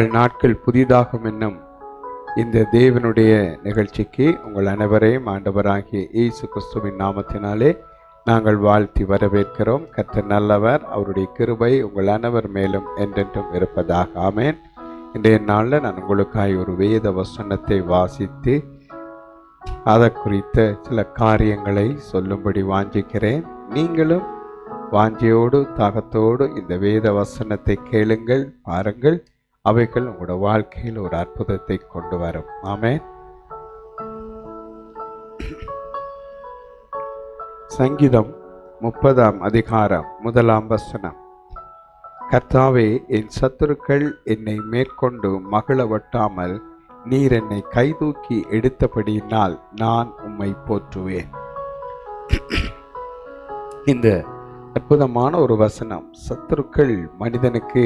உங்கள் நாட்கள் புதிதாகும் என்னும் இந்த தேவனுடைய நிகழ்ச்சிக்கு உங்கள் அனைவரையும் ஆண்டவராகிய இயேசு கிறிஸ்துவின் நாமத்தினாலே நாங்கள் வாழ்த்தி வரவேற்கிறோம். கர்த்தர் நல்லவர் அவருடைய கிருபை உங்கள் அனைவர் மேலும் என்றென்றும் இருப்பதாக. ஆமேன். இன்றைய நாளில் நான் உங்களுக்காய் ஒரு வேத வசனத்தை வாசித்து அதை குறித்த சில காரியங்களை சொல்லும்படி வாஞ்சிக்கிறேன். நீங்களும் வாஞ்சியோடு தாகத்தோடு இந்த வேத வசனத்தை கேளுங்கள் பாருங்கள். அவைகள் உங்களோட வாழ்க்கையில் ஒரு அற்புதத்தை கொண்டு வரும். ஆமே சங்கீதம் முப்பதாம் அதிகாரம் முதலாம் வசனம். கர்த்தாவே என் சத்துருக்கள் என்னை மேற்கொண்டு மகிழ வட்டாமல் நீர் என்னை கைதூக்கி எடுத்தபடியினால் நான் உம்மை போற்றுவேன். இந்த அற்புதமான ஒரு வசனம். சத்துருக்கள் மனிதனுக்கு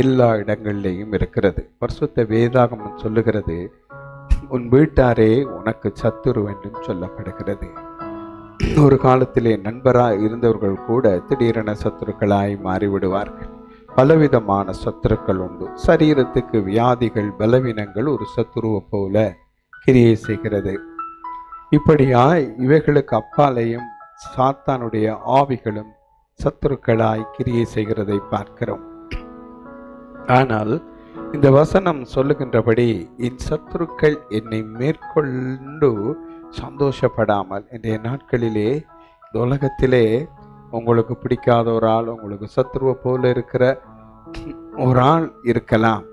எல்லா இடங்கள்லேயும் இருக்கிறது. பரிசுத்த வேதாகமம் சொல்லுகிறது உன் வீட்டாரே உனக்கு சத்துரு என்றும் சொல்லப்படுகிறது. ஒரு காலத்திலே நண்பராக இருந்தவர்கள் கூட திடீரென சத்துருக்களாய் மாறிவிடுவார்கள். பலவிதமான சத்துருக்கள் உண்டு. சரீரத்துக்கு வியாதிகள் பலவீனங்கள் ஒரு சத்துருவை போல கிரியை செய்கிறது. இப்படியாய் இவைகளுக்கு அப்பாலையும் சாத்தானுடைய ஆவிகளும் சத்துருக்களாய் கிரியை செய்கிறதை பார்க்கிறோம். ஆனால் இந்த வசனம் சொல்லுகின்றபடி என் சத்துருக்கள் என்னை மேற்கொண்டு சந்தோஷப்படாமல் இன்றைய நாட்களிலே இந்த உலகத்திலே உங்களுக்கு பிடிக்காத ஒரு ஆள் உங்களுக்கு சத்ருவை போல இருக்கிற ஒரு ஆள் இருக்கலாம்.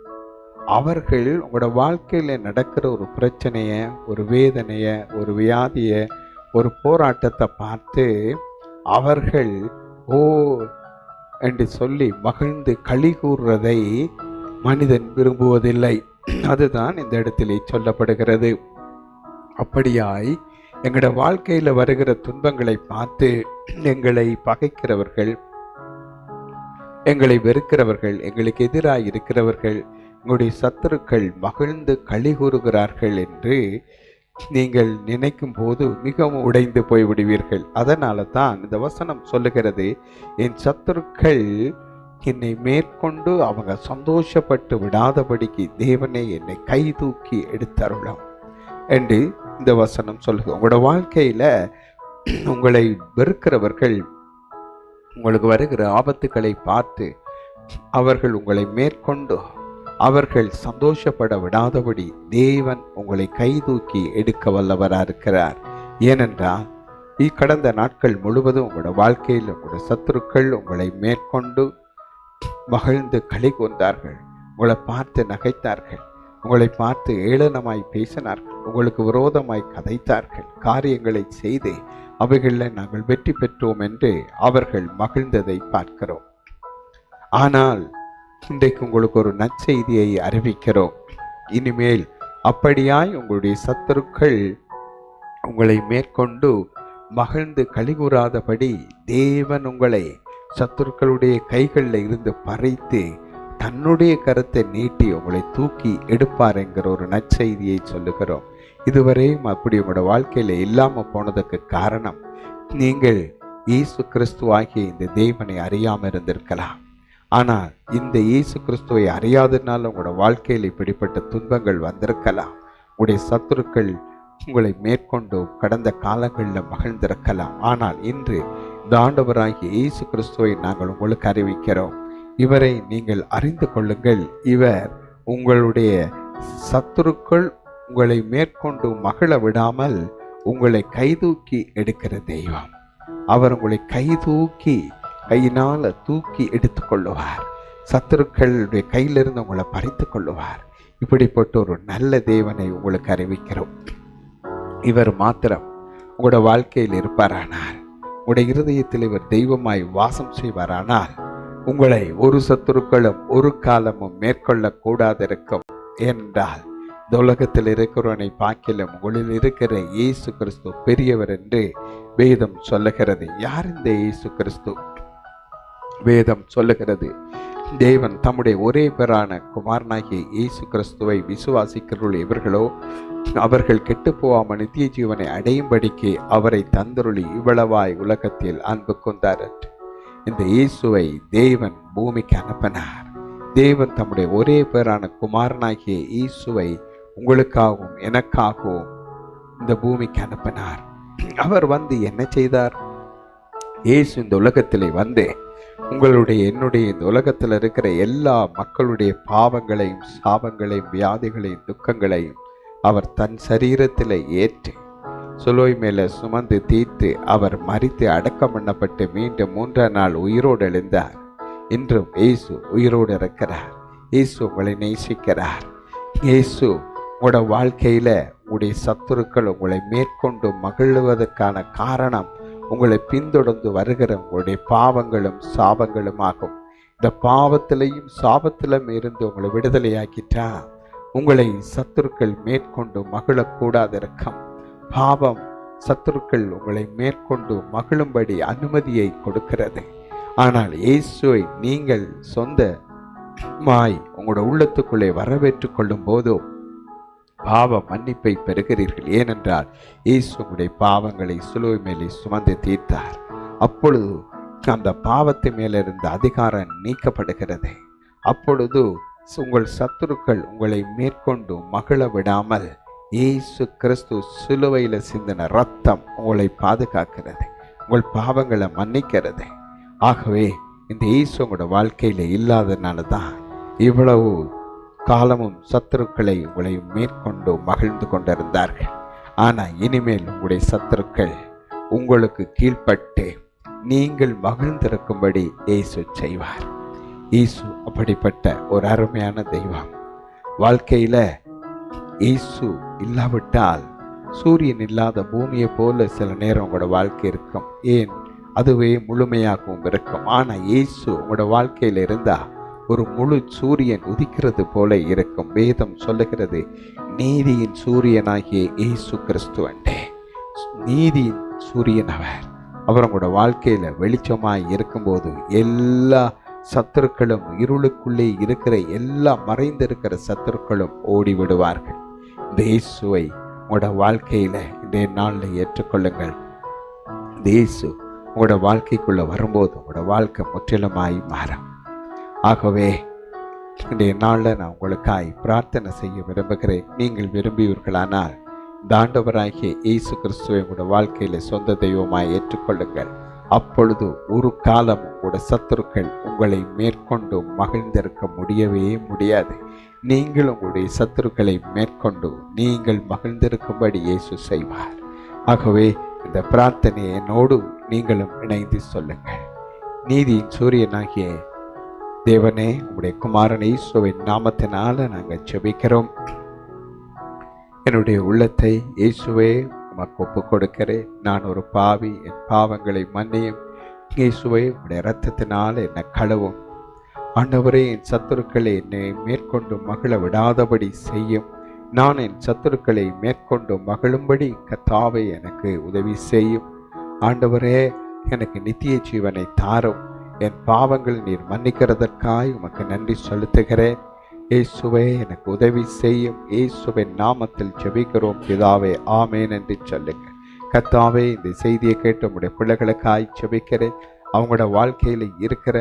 அவர்கள் உங்களோட வாழ்க்கையில் நடக்கிற ஒரு பிரச்சனையை ஒரு வேதனையை ஒரு வியாதியை ஒரு போராட்டத்தை பார்த்து அவர்கள் ஓ என்று சொல்லி மகிழ்ந்து களி கூறுறதை மனிதன் விரும்புவதில்லை. அதுதான் இந்த இடத்திலே சொல்லப்படுகிறது. அப்படியாய் எங்களோட வாழ்க்கையில் வருகிற துன்பங்களை பார்த்து எங்களை பகைக்கிறவர்கள் எங்களை வெறுக்கிறவர்கள் எங்களுக்கு எதிராக இருக்கிறவர்கள் எங்களுடைய சத்துருக்கள் மகிழ்ந்து களி கூறுகிறார்கள் என்று நீங்கள் நினைக்கும் போது மிகவும் உடைந்து போய்விடுவீர்கள். அதனால தான் இந்த வசனம் சொல்லுகிறது என் சத்துருக்கள் என்னை மேற்கொண்டு அவங்க சந்தோஷப்பட்டு விடாதபடிக்கு தேவனை என்னை கை தூக்கி எடுத்தருளும். என்று இந்த வசனம் சொல்லுது. உங்களோட வாழ்க்கையில் உங்களை வெறுக்கிறவர்கள் உங்களுக்கு வருகிற ஆபத்துக்களை பார்த்து அவர்கள் உங்களை மேற்கொண்டு அவர்கள் சந்தோஷப்பட விடாதபடி தேவன் உங்களை கைதூக்கி எடுக்க வல்லவராக இருக்கிறார். ஏனென்றால் கடந்த நாட்கள் முழுவதும் உங்களோட வாழ்க்கையில் உங்களோட சத்துருக்கள் உங்களை மேற்கொண்டு மகிழ்ந்து களி கொண்டார்கள். உங்களை பார்த்து நகைத்தார்கள். உங்களை பார்த்து ஏளனமாய் பேசினார்கள். உங்களுக்கு விரோதமாய் கதைத்தார்கள். காரியங்களை செய்து அவைகளில் நாங்கள் வெற்றி பெற்றோம் என்று அவர்கள் மகிழ்ந்ததை பார்க்கிறோம். ஆனால் இன்றைக்கு உங்களுக்கு ஒரு நற்செய்தியை அறிவிக்கிறோம். இனிமேல் அப்படியாய் உங்களுடைய சத்துருக்கள் உங்களை மேற்கொண்டு மகிழ்ந்து கழிகூறாதபடி தேவன் உங்களை சத்துருக்களுடைய கைகளில் இருந்து பறைத்து தன்னுடைய கருத்தை நீட்டி உங்களை தூக்கி எடுப்பார் என்கிற ஒரு நற்செய்தியை சொல்லுகிறோம். இதுவரையும் அப்படி உங்களோட வாழ்க்கையில இல்லாமல் போனதுக்கு காரணம் நீங்கள் இயேசு கிறிஸ்துவாகிய இந்த தேவனை அறியாமல் இருந்திருக்கலாம். ஆனால் இந்த இயேசு கிறிஸ்துவை அறியாததுனால உங்களோட வாழ்க்கையில் இப்படிப்பட்ட துன்பங்கள் வந்திருக்கலாம். உங்களுடைய சத்துருக்கள் உங்களை மேற்கொண்டு கடந்த காலங்களில் மகிழ்ந்திருக்கலாம். ஆனால் இன்று இந்த ஆண்டவராகிய இயேசு கிறிஸ்துவை நாங்கள் உங்களுக்கு அறிவிக்கிறோம். இவரை நீங்கள் அறிந்து கொள்ளுங்கள். இவர் உங்களுடைய சத்துருக்கள் உங்களை மேற்கொண்டு மகிழ விடாமல் உங்களை கைதூக்கி எடுக்கிற தெய்வம். அவர் உங்களை கைதூக்கி கையினால் தூக்கி எடுத்து கொள்ளுவார் சத்துருக்களுடைய கையிலிருந்து உங்களை பறித்து கொள்ளுவார். இப்படிப்பட்ட ஒரு நல்ல தேவனை உங்களுக்கு அறிவிக்கிறோம். இவர் மாத்திரம் உங்களோட வாழ்க்கையில் இருப்பாரானால் உங்களுடைய இருதயத்தில் இவர் தெய்வமாய் வாசம் செய்வாரானால் உங்களை ஒரு சத்துருக்களும் ஒரு காலமும் மேற்கொள்ள கூடாதிருக்கும் என்றால் இந்த உலகத்தில் இருக்கிறவனை பார்க்கலும் உங்களில் இருக்கிற இயேசு கிறிஸ்து பெரியவர் என்று வேதம் சொல்லுகிறது. யார் இந்த இயேசு கிறிஸ்து? வேதம் சொல்லுகிறது. தேவன் தம்முடைய ஒரே பேரான குமாரனாகிய இயேசு கிறிஸ்துவை விசுவாசிக்கிறவர்கள் இவர்களோ அவர்கள் கெட்டு போகாமல் நித்திய ஜீவனை அடையும்படிக்கு அவரை தந்தருளி இவ்வளவாய் உலகத்தில் அன்பு கொண்டார் இந்த இயேசுவை தேவன் பூமிக்கு அனுப்பினார். தேவன் தம்முடைய ஒரே பேரான குமாரனாகிய இயேசுவை உங்களுக்காகவும் எனக்காகவும் இந்த பூமிக்கு அனுப்பினார். அவர் வந்து என்ன செய்தார்? இயேசு இந்த உலகத்திலே வந்து உங்களுடைய என்னுடைய இந்த உலகத்தில் இருக்கிற எல்லா மக்களுடைய பாவங்களையும் சாபங்களையும் வியாதிகளையும் துக்கங்களையும் அவர் தன் சரீரத்தில் ஏற்று சுலோய் மேலே சுமந்து தீர்த்து அவர் மறித்து அடக்கம் பண்ணப்பட்டு மீண்டும் மூன்றாம் நாள் உயிரோடு எழுந்தார். இன்றும் இயேசு உயிரோடு இருக்கிறார். இயேசு உங்களை நேசிக்கிறார். இயேசு உங்களோட வாழ்க்கையில் உங்களுடைய சத்துருக்கள் உங்களை மேற்கொண்டு மகிழ்வதற்கான காரணம் உங்களை பின்தொடர்ந்து வருகிற உங்களுடைய பாவங்களும் சாபங்களும் ஆகும் இந்த பாவத்திலையும் சாபத்திலும் இருந்து உங்களை விடுதலையாக்கிட்டா உங்களை சத்துருக்கள் மேற்கொண்டு மகிழக்கூடாது இருக்கும் பாவம் சத்துருக்கள் உங்களை மேற்கொண்டு மகிழும்படி அனுமதியை கொடுக்கிறது. ஆனால் இயேசுவை நீங்கள் சொந்த மாய் உங்களோட உள்ளத்துக்குள்ளே வரவேற்று கொள்ளும் போதோ பாவ மன்னிப்பை பெறுகிறீர்கள். ஏனென்றால் இயேசு உங்களுடைய பாவங்களை சிலுவை மேலே சுமந்து தீர்த்தார். அப்பொழுது அந்த பாவத்து மேலிருந்த அதிகாரம் நீக்கப்படுகிறது. அப்பொழுது உங்கள் சத்துருக்கள் உங்களை மேற்கொண்டு மகிழ விடாமல் இயேசு கிறிஸ்து சிலுவையில் சிந்தின ரத்தம் உங்களை பாதுகாக்கிறது. உங்கள் பாவங்களை மன்னிக்கிறது. ஆகவே இந்த இயேசு உங்களோட வாழ்க்கையில் இல்லாதனால தான் இவ்வளவு காலமும் சத்துருக்களை உங்களை மேற்கொண்டு மகிழ்ந்து கொண்டிருந்தார்கள். ஆனால் இனிமேல் உங்களுடைய சத்துருக்கள் உங்களுக்கு கீழ்ப்பட்டு நீங்கள் மகிழ்ந்திருக்கும்படி இயேசு செய்வார். இயேசு அப்படிப்பட்ட ஒரு அருமையான தெய்வம். வாழ்க்கையில் இயேசு இல்லாவிட்டால் சூரியன் இல்லாத பூமியை போல சில நேரம் உங்களோட வாழ்க்கை இருக்கும். ஏன்? அதுவே முழுமையாகவும் இருக்கும். ஆனால் இயேசு உங்களோட வாழ்க்கையில இருந்தால் ஒரு முழு சூரியன் உதிக்கிறது போல இருக்கும். வேதம் சொல்லுகிறது நீதியின் சூரியனாகிய இயேசு கிறிஸ்துவண்டே நீதியின் சூரியன் அவர். அவர் உங்களோட வெளிச்சமாக இருக்கும்போது எல்லா சத்துருக்களும் இருளுக்குள்ளே இருக்கிற எல்லா மறைந்திருக்கிற சத்துருக்களும் ஓடி விடுவார்கள் உங்களோட வாழ்க்கையில் இன்றைய நாளில் ஏற்றுக்கொள்ளுங்கள். தேசு உங்களோட வாழ்க்கைக்குள்ளே வரும்போது உங்களோட வாழ்க்கை முற்றிலுமாய் மாறும். ஆகவே இன்றைய நாளில் நான் உங்களுக்காய் பிரார்த்தனை செய்ய விரும்புகிறேன். நீங்கள் விரும்பியவர்களானால் தாண்டவராகிய இயேசு கிறிஸ்துவை உங்களோட வாழ்க்கையில் சொந்த தெய்வமாய் ஏற்றுக்கொள்ளுங்கள். அப்பொழுது ஒரு காலம் உங்களோட சத்துருக்கள் உங்களை மேற்கொண்டு மகிழ்ந்திருக்க முடியவே முடியாது. நீங்கள் உங்களுடைய சத்துருக்களை மேற்கொண்டு நீங்கள் மகிழ்ந்திருக்கும்படி இயேசு செய்வார். ஆகவே இந்த பிரார்த்தனையை என்னோடு நீங்களும் இணைந்து சொல்லுங்கள். நீதியின் சூரியனாகிய தேவனே உடைய குமாரன் இயேசுவின் நாமத்தினால நாங்கள் செபிக்கிறோம் என்னுடைய உள்ளத்தை இயேசுவே உமக்கு ஒப்பு கொடுக்கிறேன் நான் ஒரு பாவி என் பாவங்களை மன்னியும். இயேசுவை உடைய இரத்தத்தினால் என்னை கழுவும். ஆண்டவரே என் சத்துருக்களை என்னை மேற்கொண்டு மகிழ விடாதபடி செய்யும். நான் என் சத்துருக்களை மேற்கொண்டு மகிழும்படி கத்தாவை எனக்கு உதவி செய்யும். ஆண்டவரே எனக்கு நித்திய ஜீவனை தாரும். என் பாவங்கள் நீர் மன்னிக்கிறதற்காய் உமக்கு நன்றி செலுத்துகிறேன். இயேசுவே எனக்கு உதவி செய்யும். இயேசுவின் நாமத்தில் ஜெபிக்கிறோம். பிதாவே ஆமேன் என்று சொல்லுங்க. கத்தாவே இந்த செய்தியை கேட்டு உங்களுடைய பிள்ளைகளுக்காய் ஜெபிக்கிறேன். அவங்களோட வாழ்க்கையில் இருக்கிற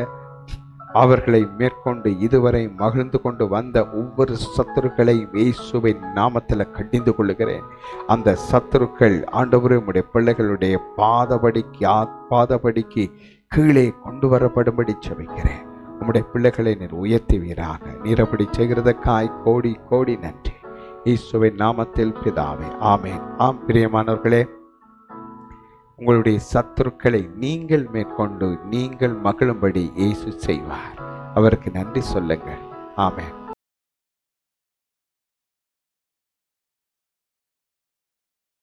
அவர்களை மேற்கொண்டு இதுவரை மகிழ்ந்து கொண்டு வந்த ஒவ்வொரு சத்துருக்களையும் இயேசுவின் நாமத்தில் கடிந்து கொள்கிறேன் அந்த சத்துருக்கள் ஆண்டவரும் உடைய பிள்ளைகளுடைய பாதபடிக்கு பாதபடிக்கு கீழே கொண்டு வரப்படும்படி செபிக்கிறேன் உம்முடைய பிள்ளைகளை நீர் உயர்த்துவீராக. நீர் அப்படி செய்கிறதற்காய் கோடி கோடி நன்றி. ஈஸ்வரின் நாமத்தில் பிதாவே ஆமேன். ஆம் பிரியமானவர்களே உங்களுடைய சத்துருக்களை நீங்கள் மேற்கொண்டு நீங்கள் மகிழும்படி இயேசு செய்வார். அவருக்கு நன்றி சொல்லுங்கள். ஆமேன்.